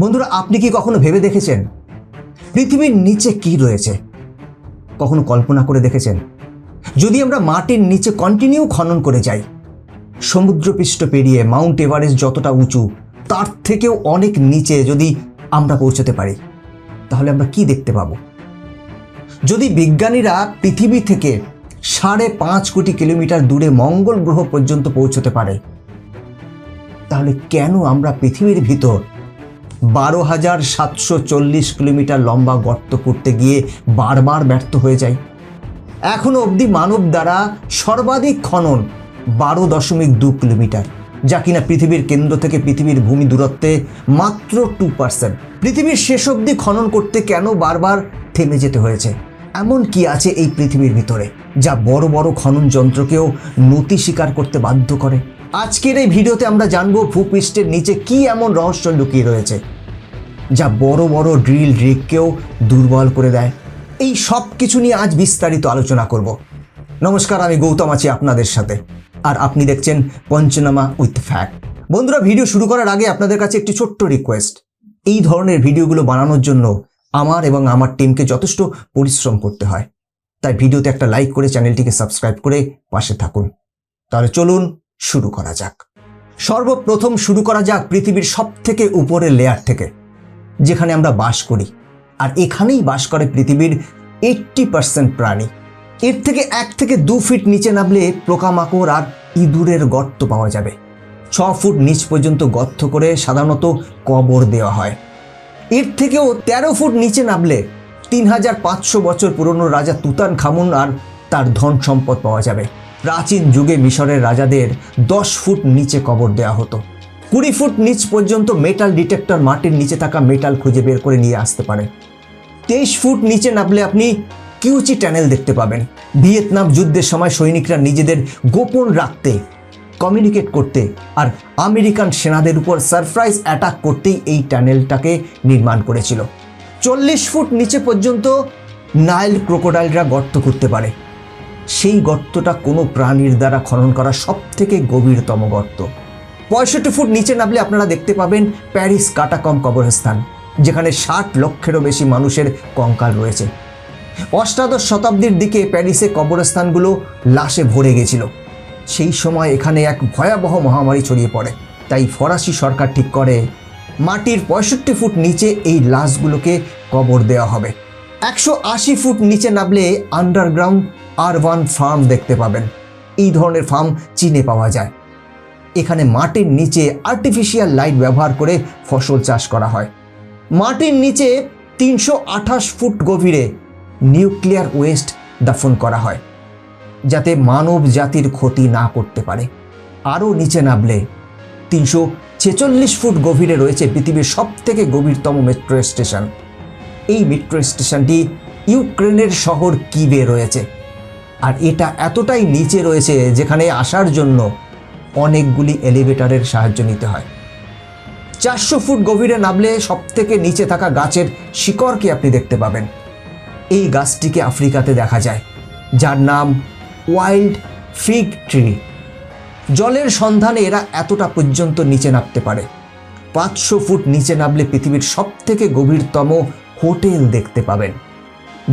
বন্ধুরা, আপনি কি কখনো ভেবে দেখেছেন পৃথিবীর নিচে কি রয়েছে? কখনো কল্পনা করে দেখেছেন? যদি আমরা মাটির নিচে কন্টিনিউ খনন করে যাই, সমুদ্রপৃষ্ঠ পেরিয়ে মাউন্ট এভারেস্ট যতটা উঁচু, তার থেকেও অনেক নিচে যদি আমরা পৌঁছতে পারি, তাহলে আমরা কি দেখতে পাবো? যদি বিজ্ঞানীরা পৃথিবী থেকে সাড়ে পাঁচ কোটি কিলোমিটার দূরে মঙ্গল গ্রহ পর্যন্ত পৌঁছতে পারে, তাহলে কেন আমরা পৃথিবীর ভিতর বারো হাজার সাতশো চল্লিশ কিলোমিটার লম্বা গর্ত করতে গিয়ে বারবার ব্যর্থ হয়ে যাই এখনও অবধি মানব দ্বারা সর্বাধিক খনন বারো দশমিক দু কিলোমিটার, যা কিনা পৃথিবীর কেন্দ্র থেকে পৃথিবীর ভূমি দূরত্বে মাত্র টু পার্সেন্ট পৃথিবীর শেষ অবধি খনন করতে কেন বারবার থেমে যেতে হয়েছে? এমন কি আছে এই পৃথিবীর ভিতরে, যা বড় বড় খনন যন্ত্রকেও নতি স্বীকার করতে বাধ্য করে? আজকের এই ভিডিওতে আমরা জানব ভূপৃষ্ঠের নিচে কি এমন রহস্য লুকিয়ে রয়েছে, যা বড় বড় ড্রিল রিগকেও দুর্বল করে দেয়। এই সব কিছু নিয়ে আজ বিস্তারিত আলোচনা করব। নমস্কার, আমি গৌতম আছি আপনাদের সাথে। আর আপনি দেখছেন পঞ্চনামা উইথ ফ্যাক্ট। বন্ধুরা, ভিডিও শুরু করার আগে আপনাদের কাছে একটি ছোট্ট রিকোয়েস্ট। এই ধরনের ভিডিওগুলো বানানোর জন্য আমার এবং আমার টিমকে যথেষ্ট পরিশ্রম করতে হয়। তাই ভিডিওতে একটা লাইক করে চ্যানেলটিকে সাবস্ক্রাইব করে পাশে থাকুন। তাহলে চলুন শুরু করা যাক। সর্বপ্রথম শুরু করা যাক পৃথিবীর সব থেকে উপরের লেয়ার থেকে, যেখানে আমরা বাস করি। আর এখানেই বাস করে পৃথিবীর এইট্টি পার্সেন্ট প্রাণী। এর থেকে এক থেকে দু ফিট নিচে নামলে পোকামাকড় আর ইঁদুরের গর্ত পাওয়া যাবে। ছ ফুট নিচ পর্যন্ত গর্ত করে সাধারণত কবর দেওয়া হয়। এর থেকেও তেরো ফুট নিচে নামলে তিন হাজার পাঁচশো বছর পুরনো রাজা তুতান খামুন আর তার ধন সম্পদ পাওয়া যাবে। প্রাচীন যুগে মিশরের রাজাদের দশ ফুট নিচে কবর দেওয়া হতো। কুড়ি ফুট নিচ পর্যন্ত মেটাল ডিটেক্টর মাটির নিচে থাকা মেটাল খুঁজে বের করে নিয়ে আসতে পারে। তেইশ ফুট নিচে নামলে আপনি কিউচি ট্যানেল দেখতে পাবেন। ভিয়েতনাম যুদ্ধের সময় সৈনিকরা নিজেদের গোপন রাখতে কমিউনিকেট করতে আর আমেরিকান সেনাদের উপর সারপ্রাইজ অ্যাটাক করতেই এই ট্যানেলটাকে নির্মাণ করেছিল। চল্লিশ ফুট নিচে পর্যন্ত নাইল ক্রোকোডাইলরা গর্ত করতে পারে। সেই গর্তটা কোনো প্রাণীর দ্বারা খনন করা সব থেকে গভীরতম গর্ত। পঁয়ষট্টি ফুট নিচে নামলে আপনারা দেখতে পাবেন প্যারিস কাটাকম কবরস্থান, যেখানে ষাট লক্ষেরও বেশি মানুষের কঙ্কাল রয়েছে। অষ্টাদশ শতাব্দীর দিকে প্যারিসে কবরস্থানগুলো লাশে ভরে গেছিল। সেই সময় এখানে এক ভয়াবহ মহামারী ছড়িয়ে পড়ে। তাই ফরাসি সরকার ঠিক করে, মাটির পঁয়ষট্টি ফুট নিচে এই লাশগুলোকে কবর দেওয়া হবে। একশো আশি ফুট নিচে নামলে আন্ডারগ্রাউন্ড আরবান ফার্ম দেখতে পাবেন। এই ধরনের ফার্ম চীনে পাওয়া যায়। এখানে মাটির নিচে আর্টিফিশিয়াল লাইট ব্যবহার করে ফসল চাষ করা হয়। মাটির নিচে তিনশো আঠাশ ফুট গভীরে নিউক্লিয়ার ওয়েস্ট দাফন করা হয়, যাতে মানব জাতির ক্ষতি না করতে পারে। আরও নিচে নামলে তিনশো ছেচল্লিশ ফুট গভীরে রয়েছে পৃথিবীর সব থেকে গভীরতম মেট্রো স্টেশন এই মেট্রো স্টেশনটি ইউক্রেনের শহর কিবে রয়েছে। আর এটা এতটাই নিচে রয়েছে যেখানে আসার জন্য অনেকগুলি এলিভেটরের সাহায্য নিতে হয়। চারশো ফুট গভীরে নামলে সব থেকে নিচে থাকা গাছের শিকড়কে আপনি দেখতে পাবেন? এই গাছটিকে আফ্রিকাতে দেখা যায়, যার নাম ওয়াইল্ড ফিগ ট্রি। জলের সন্ধানে এরা এতটা পর্যন্ত নিচে নামতে পারে। পাঁচশো ফুট নিচে নামলে পৃথিবীর সব থেকে গভীরতম হোটেল দেখতে পাবেন,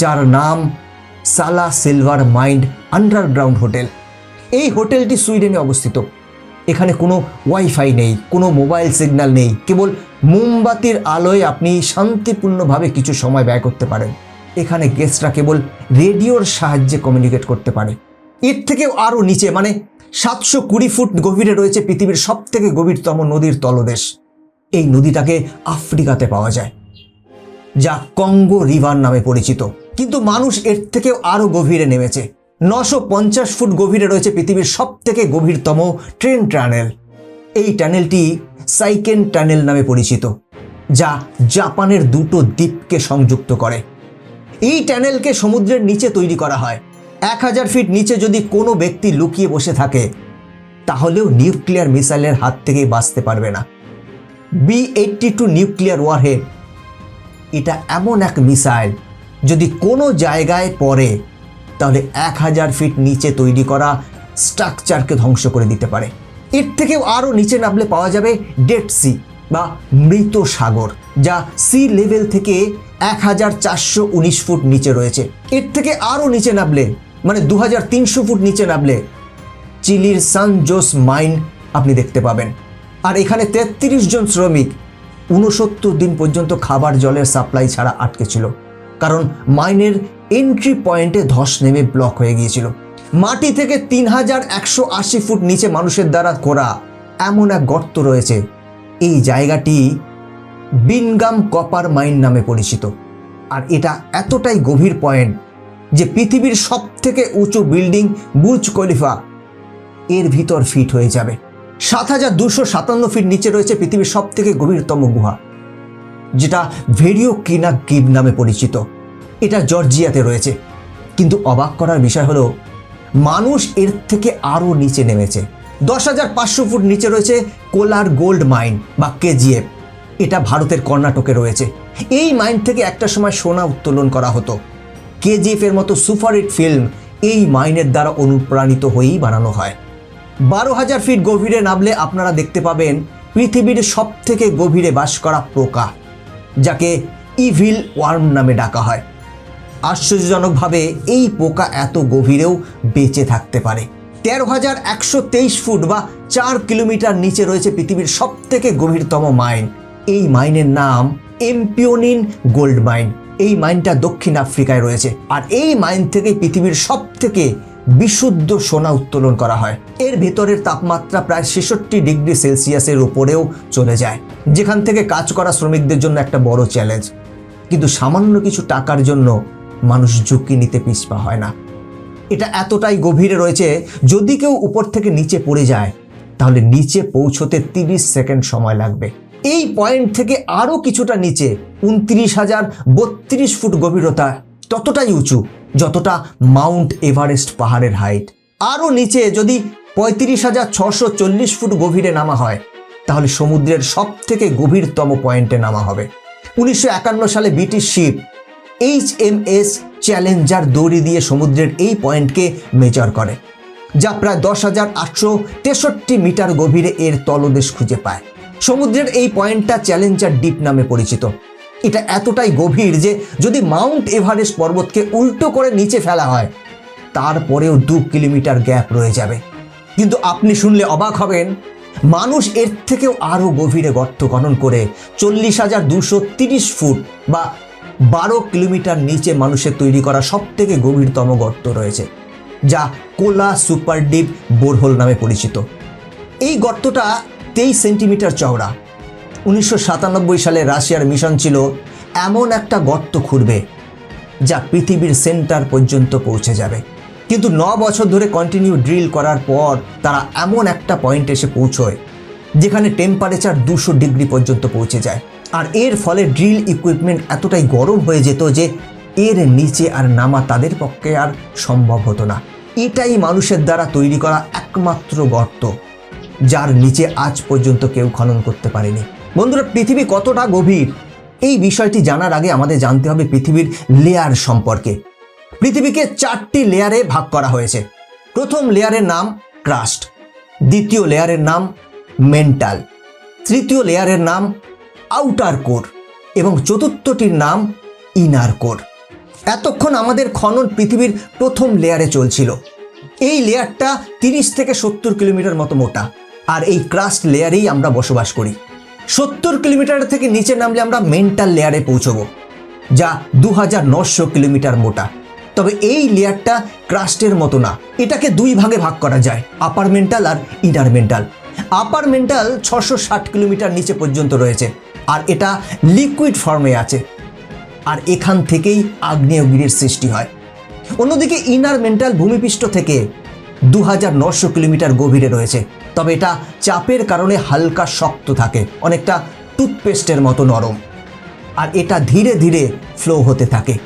যার নাম সালা সিলভার মাইন্ড আন্ডারগ্রাউন্ড হোটেল। এই হোটেলটি সুইডেনে অবস্থিত। এখানে কোনো ওয়াইফাই নেই, কোনো মোবাইল সিগন্যাল নেই, কেবল মোমবাতির আলোয় আপনি শান্তিপূর্ণভাবে কিছু সময় ব্যয় করতে পারেন। এখানে গেস্টরা কেবল রেডিওর সাহায্যে কমিউনিকেট করতে পারে। এর থেকেও আরও নিচে মানে সাতশো কুড়ি ফুট গভীরে রয়েছে পৃথিবীর সব থেকে গভীরতম নদীর তলদেশ। এই নদীটাকে আফ্রিকাতে পাওয়া যায়। যা কঙ্গো রিভার নামে পরিচিত। কিন্তু মানুষ এর থেকেও আরও গভীরে নেমেছে। নশো পঞ্চাশ ফুট গভীরে রয়েছে পৃথিবীর সব থেকে গভীরতম ট্রেন টানেল। এই টানেলটি সাইকেন টানেল নামে পরিচিত, যা জাপানের দুটো দ্বীপকে সংযুক্ত করে। এই টানেলকে সমুদ্রের নিচে তৈরি করা হয়। এক হাজার ফিট নিচে যদি কোনো ব্যক্তি লুকিয়ে বসে থাকে, তাহলেও নিউক্লিয়ার মিসাইলের হাত থেকে বাঁচতে পারবে না। B eighty two nuclear warhead এটা এমন এক মিসাইল, যদি কোনো জায়গায় পড়ে, তাহলে এক হাজার ফিট নিচে তৈরি করা স্ট্রাকচারকে ধ্বংস করে দিতে পারে। এর থেকেও আরও নিচে নামলে পাওয়া যাবে ডেড সি বা মৃত সাগর, যা সি লেভেল থেকে এক হাজার চারশো উনিশ ফুট নিচে রয়েছে। এর থেকে আরও নিচে নামলে মানে দু হাজার তিনশো ফুট নিচে নামলে, চিলির সান জোস মাইন আপনি দেখতে পাবেন। আর এখানে তেত্রিশ জন শ্রমিক উনসত্তর দিন পর্যন্ত খাবার জলের সাপ্লাই ছাড়া আটকে ছিল। কারণ মাইনের এন্ট্রি পয়েন্টে ধস নেমে ব্লক হয়ে গিয়েছিল। মাটি থেকে তিন হাজার একশো আশি ফুট নিচে মানুষের দ্বারা করা এমন এক গর্ত রয়েছে। এই জায়গাটি বিনগাম কপার মাইন নামে পরিচিত। আর এটা এতটাই গভীর পয়েন্ট যে পৃথিবীর সব থেকে উঁচু বিল্ডিং বুর্জ খলিফা এর ভিতর ফিট হয়ে যাবে। সাত হাজার দুশো সাতান্ন ফিট নিচে রয়েছে পৃথিবীর সব থেকে গভীরতম গুহা, যেটা ভেরিও কিনা গিব নামে পরিচিত। এটা জর্জিয়াতে রয়েছে। কিন্তু অবাক করার বিষয় হলো, মানুষ এর থেকে আরও নিচে নেমেছে। দশ হাজার পাঁচশো ফুট নিচে রয়েছে কোলার গোল্ড মাইন বা কেজিএফ। এটা ভারতের কর্ণাটকে রয়েছে। এই মাইন থেকে একটা সময় সোনা উত্তোলন করা হতো। কেজিএফ এর মতো সুপারহিট ফিল্ম এই মাইনের দ্বারা অনুপ্রাণিত হয়েই বানানো হয়। বারো হাজার ফিট গভীরে নামলে আপনারা দেখতে পাবেন পৃথিবীর সব থেকে গভীরে বাস করা পোকা যাকে ইভিল ওয়ার্ম নামে ডাকা হয়। আশ্চর্যজনকভাবে এই পোকা এত গভীরেও বেঁচে থাকতে পারে। তেরো হাজার একশো তেইশ ফুট বা চার কিলোমিটার নিচে রয়েছে পৃথিবীর সব থেকে গভীরতম মাইন। এই মাইনের নাম এমপিওনিন গোল্ড মাইন। এই মাইনটা দক্ষিণ আফ্রিকায় রয়েছে। আর এই মাইন থেকে পৃথিবীর সব থেকে বিশুদ্ধ সোনা উত্তোলন করা হয়। এর ভেতরের তাপমাত্রা প্রায় ছেষট্টি ডিগ্রি সেলসিয়াসের উপরেও চলে যায়, যেখান থেকে কাজ করা শ্রমিকদের জন্য একটা বড় চ্যালেঞ্জ। কিন্তু সামান্য কিছু টাকার জন্য মানুষ ঝুঁকি নিতে পিছপা হয় না। এটা এতটাই গভীরে রয়েছে, যদি কেউ উপর থেকে নিচে পড়ে যায়, তাহলে নিচে পৌঁছতে তিরিশ সেকেন্ড সময় লাগবে। এই পয়েন্ট থেকে আরও কিছুটা নিচে, উনত্রিশ হাজার বত্রিশ ফুট গভীরতা ততটাই উঁচু, যতটা মাউন্ট এভারেস্ট পাহাড়ের হাইট। আরও নিচে যদি পঁয়ত্রিশ হাজার ছশো চল্লিশ ফুট গভীরে নামা হয়, তাহলে সমুদ্রের সব থেকে গভীরতম পয়েন্টে নামা হবে। উনিশশো একান্ন সালে British ship H M S Challenger দড়ি দিয়ে সমুদ্রের এই পয়েন্টকে মেজার করে, যা প্রায় দশ হাজার আটশো তেষট্টি মিটার গভীরে এর তলদেশ খুঁজে পায়। সমুদ্রের এই পয়েন্টটা চ্যালেঞ্জার ডিপ নামে পরিচিত। এটা এতটাই গভীর যে যদি মাউন্ট এভারেস্ট পর্বতকে উল্টো করে নিচে ফেলা হয়, তারপরেও দু কিলোমিটার গ্যাপ রয়ে যাবে। কিন্তু আপনি শুনলে অবাক হবেন, মানুষ এর থেকেও আরও গভীরে গর্ত খনন করে চল্লিশ হাজার দুশো তিরিশ ফুট বা বারো কিলোমিটার নিচে মানুষের তৈরি করা সব থেকে গভীরতম গর্ত রয়েছে, যা কোলা সুপার ডিপ বোরহোল নামে পরিচিত। এই গর্তটা তেইশ সেন্টিমিটার চওড়া। উনিশশো সাতানব্বই সালে রাশিয়ার মিশন ছিল এমন একটা গর্ত খুঁড়বে যা পৃথিবীর সেন্টার পর্যন্ত পৌঁছে যাবে। কিন্তু ন বছর ধরে কন্টিনিউ ড্রিল করার পর তারা এমন একটা পয়েন্ট এসে পৌঁছয়, যেখানে টেম্পারেচার দুশো ডিগ্রি পর্যন্ত পৌঁছে যায়। আর এর ফলে ড্রিল ইকুইপমেন্ট এতটাই গরম হয়ে যেত যে এর নিচে আর নামা তাদের পক্ষে আর সম্ভব হতো না। এটাই মানুষের দ্বারা তৈরি করা একমাত্র গর্ত, যার নিচে আজ পর্যন্ত কেউ খনন করতে পারেনি। বন্ধুরা, পৃথিবী কতটা গভীর? এই বিষয়টি জানার আগে আমাদের জানতে হবে পৃথিবীর লেয়ার সম্পর্কে। পৃথিবীকে চারটি লেয়ারে ভাগ করা হয়েছে। প্রথম লেয়ারের নাম ক্রাস্ট দ্বিতীয় লেয়ারের নাম মেন্টাল তৃতীয় লেয়ারের নাম আউটার কোর এবং চতুর্থটির নাম ইনার কোর এতক্ষণ আমাদের খনন পৃথিবীর প্রথম লেয়ারে চলছিল। এই লেয়ারটা তিরিশ থেকে সত্তর কিলোমিটার মতো মোটা। আর এই ক্রাস্ট লেয়ারেই আমরা বসবাস করি। সত্তর কিলোমিটার থেকে নিচে নামলে আমরা মেন্টাল লেয়ারে পৌঁছবো, যা দু হাজার নশো কিলোমিটার মোটা। তবে এই লেয়ারটা ক্রাস্টের মতো না। এটাকে দুই ভাগে ভাগ করা যায় আপার মেন্টাল আর ইনার মেন্টাল আপার মেন্টাল ছশো ষাট কিলোমিটার নিচে পর্যন্ত রয়েছে, আর এটা লিকুইড ফর্মে আছে। আর এখান থেকেই আগ্নেয়গিরির সৃষ্টি হয়। অন্যদিকে ইনার মেন্টাল ভূমিপৃষ্ঠ থেকে দু হাজার নশো কিলোমিটার গভীরে রয়েছে। তবে এটা চাপের কারণে হালকা শক্ত থাকে, অনেকটা টুথপেস্টের মতো নরম। আর এটা ধীরে ধীরে ফ্লো হতে থাকে।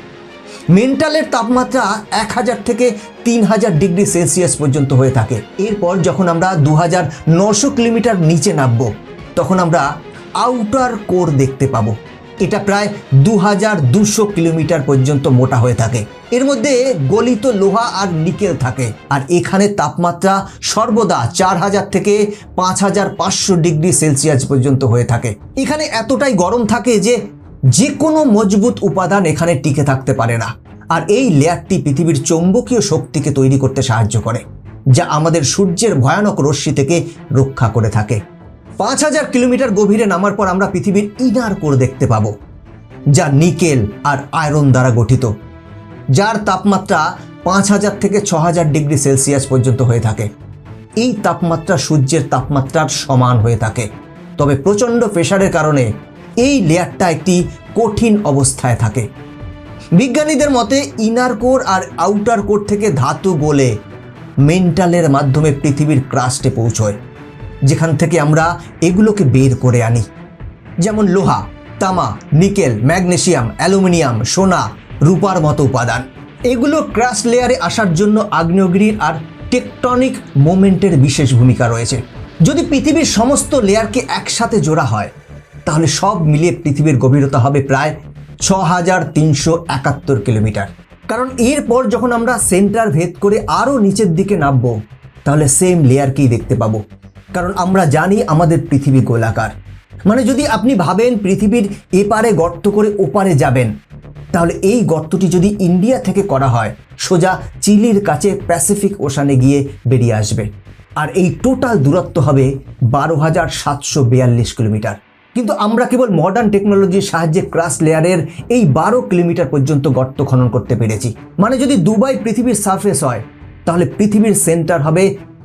মেন্টালের তাপমাত্রা এক হাজার থেকে তিন হাজার ডিগ্রি সেলসিয়াস পর্যন্ত হয়ে থাকে। এরপর যখন আমরা দু হাজার নশো কিলোমিটার নিচে নামবো, তখন আমরা আউটার কোর দেখতে পাবো। এটা প্রায় দু হাজার দুশো কিলোমিটার পর্যন্ত মোটা হয়ে থাকে। এর মধ্যে গলিত লোহা আর নিকেল থাকে। আর এখানে তাপমাত্রা সর্বদা চার হাজার থেকে পাঁচ হাজার পাঁচশো ডিগ্রি সেলসিয়াস পর্যন্ত হয়ে থাকে। এখানে এতটাই গরম থাকে যে যে কোনো মজবুত উপাদান এখানে টিকে থাকতে পারে না। আর এই লেয়ারটি পৃথিবীর চৌম্বকীয় শক্তিকে তৈরি করতে সাহায্য করে, যা আমাদের সূর্যের ভয়ানক রশ্মি থেকে রক্ষা করে থাকে। পাঁচ হাজার কিলোমিটার গভীরে নামার পর আমরা পৃথিবীর ইনার কোর দেখতে পাবো, যা নিকেল আর আয়রন দ্বারা গঠিত, যার তাপমাত্রা পাঁচ হাজার থেকে ছ হাজার ডিগ্রি সেলসিয়াস পর্যন্ত হয়ে থাকে। এই তাপমাত্রা সূর্যের তাপমাত্রার সমান হয়ে থাকে। তবে প্রচণ্ড প্রেশারের কারণে এই লেয়ারটা একটি কঠিন অবস্থায় থাকে। বিজ্ঞানীদের মতে ইনার কোর আর আউটার কোর থেকে ধাতু গলে মেন্টালের মাধ্যমে পৃথিবীর ক্রাস্টে পৌঁছয়। যেখান থেকে আমরা এগুলোকে বের করে আনি। যেমন লোহা, তামা, নিকেল, ম্যাগনেসিয়াম, অ্যালুমিনিয়াম, সোনা, রূপার মতো উপাদান। এগুলো ক্রাস্ট লেয়ারে আসার জন্য আগ্নেয়গিরির আর টেকটনিক মোমেন্টের বিশেষ ভূমিকা রয়েছে। যদি পৃথিবীর সমস্ত লেয়ারকে একসাথে জোড়া হয়, তাহলে সব মিলিয়ে পৃথিবীর গভীরতা হবে প্রায় ছ হাজার তিনশো একাত্তর কিলোমিটার। কারণ এরপর যখন আমরা সেন্টার ভেদ করে আরও নিচের দিকে নামবো, তাহলে সেম লেয়ারকেই দেখতে পাবো। কারণ আমরা জানি আমাদের পৃথিবী গোলাকার। মানে যদি আপনি ভাবেন পৃথিবীর এপারে গর্ত করে ওপারে যাবেন, তাহলে এই গর্তটি যদি ইন্ডিয়া থেকে করা হয়, সোজা চিলির কাছে প্যাসিফিক ওশানে গিয়ে বেরিয়ে আসবে। আর এই টোটাল দূরত্ব হবে বারো হাজার সাতশো বিয়াল্লিশ কিলোমিটার। কিন্তু আমরা কেবল মডার্ন টেকনোলজির সাহায্যে ক্রাস লেয়ারের এই বারো কিলোমিটার পর্যন্ত গর্ত খনন করতে পেরেছি। মানে যদি দুবাই পৃথিবীর সারফেস হয়, তাহলে পৃথিবীর সেন্টার হবে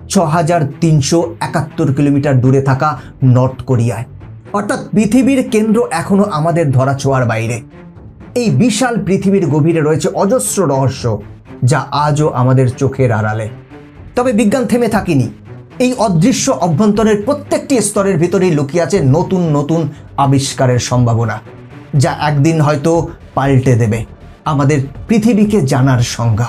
ছ হাজার তিনশো একাত্তর কিলোমিটার দূরে থাকা নর্থ কোরিয়ায়। অর্থাৎ পৃথিবীর কেন্দ্র এখনও আমাদের ধরা ছোঁয়ার বাইরে। এই বিশাল পৃথিবীর গভীরে রয়েছে অজস্র রহস্য, যা আজও আমাদের চোখের আড়ালে। তবে বিজ্ঞান থেমে থাকেনি। এই অদৃশ্য অভ্যন্তরের প্রত্যেকটি স্তরের ভিতরেই লুকিয়ে আছে নতুন নতুন আবিষ্কারের সম্ভাবনা, যা একদিন হয়তো পাল্টে দেবে আমাদের পৃথিবীকে জানার সংজ্ঞা।